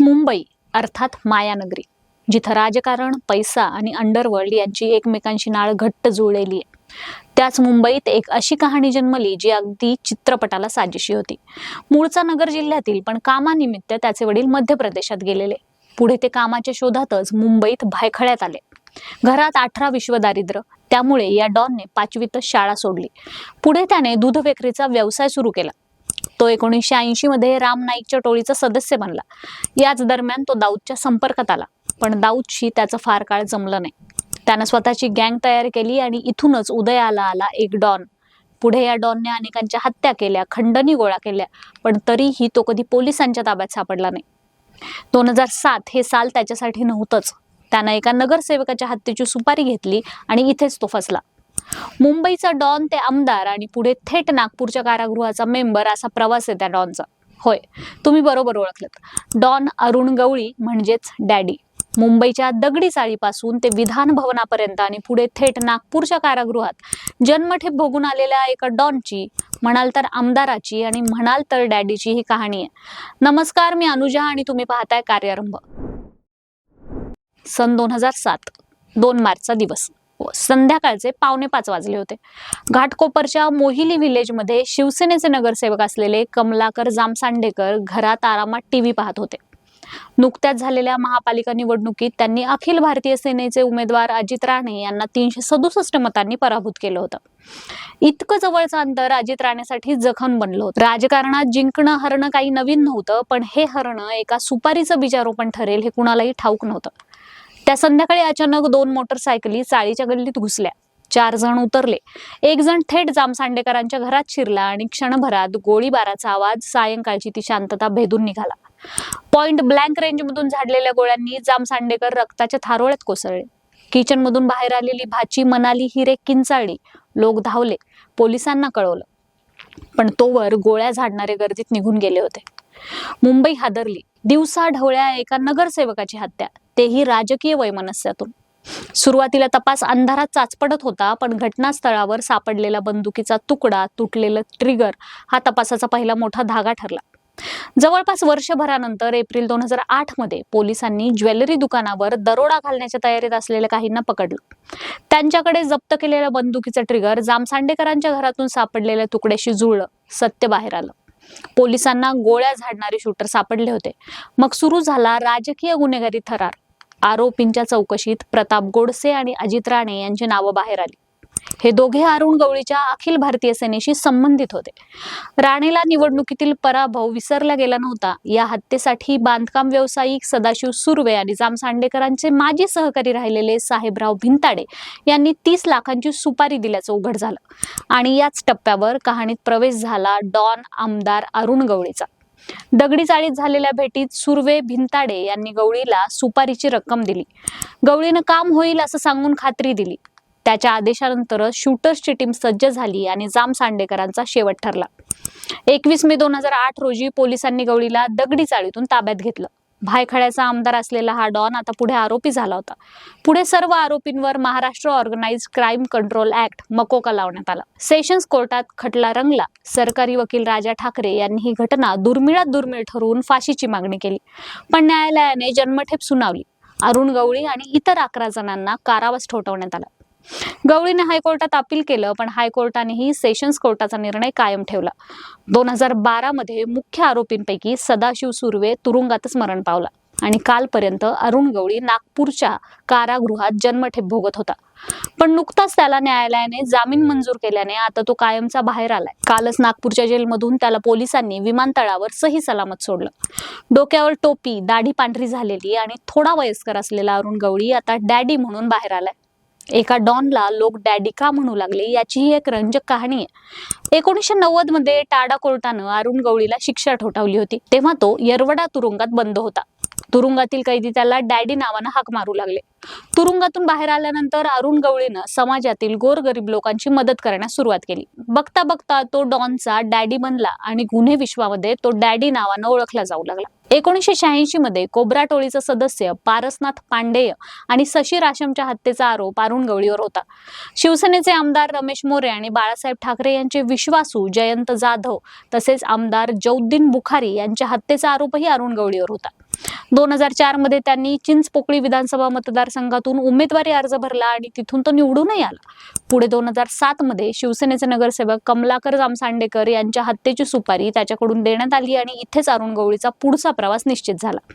मुंबई अर्थात मायानगरी जिथं राजकारण पैसा आणि अंडरवर्ल्ड यांची एकमेकांशी नाळ घट्ट जुळलेली आहे. त्याच मुंबईत एक अशी कहाणी जन्मली जी अगदी चित्रपटाला साजेशी होती. मूळचा नगर जिल्ह्यातील पण कामानिमित्त त्याचे वडील मध्य प्रदेशात गेलेले. पुढे ते कामाच्या शोधातच मुंबईत भायखळ्यात आले. घरात अठरा विश्वदारिद्र्य त्यामुळे या डॉनने पाचवीतच शाळा सोडली. पुढे त्याने दूध विक्रीचा व्यवसाय सुरू केला. तो एकोणीसशे ऐंशी मध्ये राम नाईकच्या टोळीचा सदस्य बनला. याच दरम्यान तो दाऊदच्या संपर्कात आला. पण दाऊदशी त्याचं फार काळ जमलं नाही. त्यानं स्वतःची गँग तयार केली आणि इथूनच उदयाला आला एक डॉन. पुढे या डॉनने अनेकांच्या हत्या केल्या खंडणी गोळा केल्या पण तरीही तो कधी पोलिसांच्या ताब्यात सापडला नाही. दोन हजार सात हे साल त्याच्यासाठी नव्हतंच. त्यानं एका नगरसेवकाच्या हत्येची सुपारी घेतली आणि इथेच तो फसला. मुंबईचा डॉन ते आमदार आणि पुढे थेट नागपूरच्या कारागृहाचा मेंबर असा प्रवास आहे त्या डॉनचा. होय तुम्ही बरोबर ओळखलत. डॉन अरुण गवळी म्हणजेच डॅडी. मुंबईच्या दगडी चाळीपासून ते विधान भवनापर्यंत आणि पुढे थेट नागपूरच्या कारागृहात जन्मठेप भोगून आलेल्या एका डॉनची म्हणाल तर आमदाराची आणि म्हणाल तर डॅडीची ही कहाणी आहे. नमस्कार मी अनुजा आणि तुम्ही पाहताय कार्यारंभ. सन दोन हजार सात दोन मार्चचा दिवस. हो, संध्याकाळचे पावणे पाच वाजले होते. घाटकोपरच्या मोहिली व्हिलेजमध्ये शिवसेनेचे नगरसेवक असलेले कमलाकर जामसांडेकर घरात आरामात टीव्ही पाहत होते. नुकत्याच झालेल्या महापालिका निवडणुकीत त्यांनी अखिल भारतीय सेनेचे उमेदवार अजित राणे यांना तीनशे सदुसष्ट मतांनी पराभूत केलं होतं. इतकं जवळचं अंतर अजित राणेसाठी जखम बनलं होतं. राजकारणात जिंकणं हरणं काही नवीन नव्हतं पण हे हरणं एका सुपारीचं बीजारोपण ठरेल हे कुणालाही ठाऊक नव्हतं. त्या संध्याकाळी अचानक दोन मोटरसायकली चाळीच्या गल्लीत घुसल्या. चार जण उतरले. एक जण थेट जामसांडेकरांच्या घरात शिरला आणि क्षणभरात गोळीबाराचा आवाज सायंकाळची ती शांतता भेदून निघाला. पॉइंट ब्लँक रेंजमधून झाडलेल्या गोळ्यांनी जामसांडेकर रक्ताच्या थारोळ्यात कोसळले. किचन मधून बाहेर आलेली भाची मनाली हिरे किंचाळली लोक धावले. पोलिसांना कळवलं. पण तोवर गोळ्या झाडणारे गर्दीत निघून गेले होते. मुंबई हादरली. दिवसा ढवळ्या एका नगरसेवकाची हत्या. तेही राजकीय वैमनस्यातून. सुरुवातीला तपास अंधारात चाचपडत होता पण घटनास्थळावर सापडलेला बंदुकीचा तुकडा तुटलेलं ट्रिगर हा तपासाचा पहिला मोठा धागा ठरला. जवळपास वर्षभरानंतर एप्रिल दोन हजार आठमध्ये पोलिसांनी ज्वेलरी दुकानावर दरोडा घालण्याच्या तयारीत असलेल्या काहींना पकडलं. त्यांच्याकडे जप्त केलेल्या बंदुकीचं ट्रिगर जामसांडेकरांच्या घरातून सापडलेल्या तुकड्याशी जुळलं. सत्य बाहेर आलं. पोलिसांना गोळ्या झाडणारे शूटर सापडले होते. मग सुरू झाला राजकीय गुन्हेगारी थरार. आरोपींच्या चौकशीत प्रताप गोडसे आणि अजित राणे यांची नावं बाहेर आली. हे दोघे अरुण गवळीच्या अखिल भारतीय सेनेशी संबंधित होते. राणेला निवडणुकीतील पराभव विसरला गेला नव्हता. या हत्येसाठी बांधकाम व्यावसायिक सदाशिव सुर्वे आणि जामसांडेकरांचे माजी सहकारी राहिलेले साहेबराव भिंताडे यांनी तीस लाखांची सुपारी दिल्याचं उघड झालं. आणि याच टप्प्यावर कहाणीत प्रवेश झाला डॉन आमदार अरुण गवळीचा. दगडी चाळीत झालेल्या भेटीत सुर्वे भिंताडे यांनी गवळीला सुपारीची रक्कम दिली. गवळीनं काम होईल असं सांगून खात्री दिली. त्याच्या आदेशानंतर शूटर्सची टीम सज्ज झाली आणि जाम सांडेकरांचा शेवट ठरला. एकवीस मे दोन हजार आठ रोजी पोलिसांनी गवळीला दगडी चाळीतून ताब्यात घेतलं. भायखळ्याचा आमदार असलेला हा डॉन आता पुढे आरोपी झाला होता. पुढे सर्व आरोपींवर Maharashtra organise crime control act MCOCA लावण्यात आला. सेशन्स कोर्टात खटला रंगला. सरकारी वकील राजा ठाकरे यांनी ही घटना दुर्मिळात दुर्मिळ ठरवून फाशीची मागणी केली. पण न्यायालयाने जन्मठेप सुनावली. अरुण गवळी आणि इतर अकरा जणांना कारावास ठोठवण्यात आला. गवळीने हायकोर्टात अपील केलं पण हायकोर्टानेही सेशन्स कोर्टाचा निर्णय कायम ठेवला. दोन हजार बारामध्ये मुख्य आरोपींपैकी सदाशिव सुर्वे तुरुंगातच मरण पावला आणि कालपर्यंत अरुण गवळी नागपूरच्या कारागृहात जन्मठेप भोगत होता. पण नुकताच त्याला न्यायालयाने जामीन मंजूर केल्याने आता तो कायमचा बाहेर आलाय. कालच नागपूरच्या जेलमधून त्याला पोलिसांनी विमानतळावर सही सलामत सोडलं. डोक्यावर टोपी दाढी पांढरी झालेली आणि थोडा वयस्कर असलेला अरुण गवळी आता डॅडी म्हणून बाहेर आलाय. एका डॉनला लोक डॅडी का म्हणू लागले याची ही एक रंजक कहाणी आहे. एकोणीसशे नव्वदमध्ये टाडा कोर्टानं अरुण गवळीला शिक्षा ठोठावली होती. तेव्हा तो येरवडा तुरुंगात बंद होता. तुरुंगातील कैदी त्याला डॅडी नावानं हाक मारू लागले. तुरुंगातून बाहेर आल्यानंतर अरुण गवळीनं समाजातील गोरगरीब लोकांची मदत करण्यास सुरुवात केली. बघता बघता तो डॉनचा डॅडी बनला आणि गुन्हे विश्वामध्ये तो डॅडी नावानं ओळखला जाऊ लागला. एकोणीसशे शहाऐंशी मध्ये कोब्रा टोळीचा सदस्य पारसनाथ पांडेय आणि शशी राशमच्या हत्येचा आरोप अरुण गवळीवर होता. शिवसेनेचे आमदार रमेश मोरे आणि बाळासाहेब ठाकरे यांचे विश्वासू जयंत जाधव तसेच आमदार जौद्दीन बुखारी यांच्या हत्येचा आरोपही अरुण गवळीवर होता. दोन हजार चारमध्ये त्यांनी चिंचपोकळी विधानसभा मतदारसंघातून उमेदवारी अर्ज भरला आणि तिथून तो निवडूनही आला. पुढे दोन हजार सात मध्ये शिवसेनेचे नगरसेवक कमलाकर जामसांडेकर यांच्या हत्येची सुपारी त्याच्याकडून देण्यात आली आणि इथेच अरुण गवळीचा पुढचा प्रवास निश्चित झाला.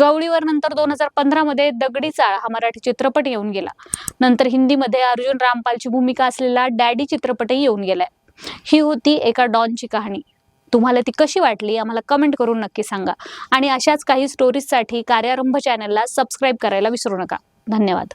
गवळीवर नंतर दोन हजार पंधरा मध्ये दगडी चाळ हा मराठी चित्रपट येऊन गेला. नंतर हिंदीमध्ये अर्जुन रामपालची भूमिका असलेला डॅडी चित्रपटही येऊन गेलाय. ही होती एका डॉनची कहाणी. तुम्हाला ती कशी वाटली आम्हाला कमेंट करून नक्की सांगा. आणि अशाच काही स्टोरीजसाठी कार्यारंभ चॅनलला सबस्क्राईब करायला विसरू नका. धन्यवाद.